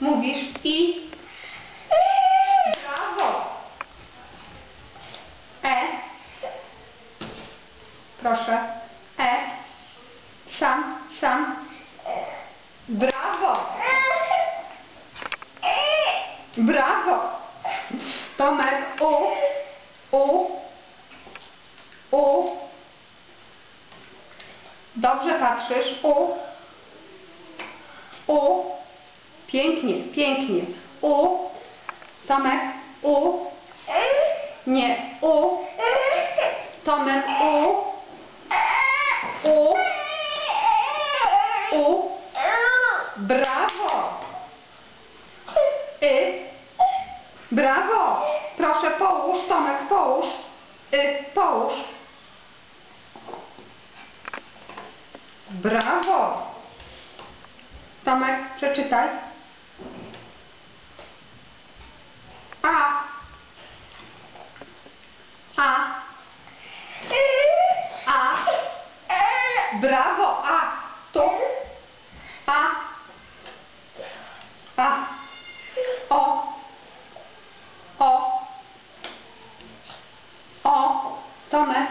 Mówisz i... Brawo. E. Proszę. E. Sam, sam. Brawo. Brawo. Tomek, u. U. U. Dobrze patrzysz. U. U. Pięknie, pięknie. U. Tomek, u. Nie, u. Tomek, u. U. U. Brawo. Y. Brawo. Proszę połóż, Tomek, połóż. Y. Połóż. Brawo. Tomek, przeczytaj. A. E. A. E. Brawo. A. Tom. A. A. O. O. O. Tomek.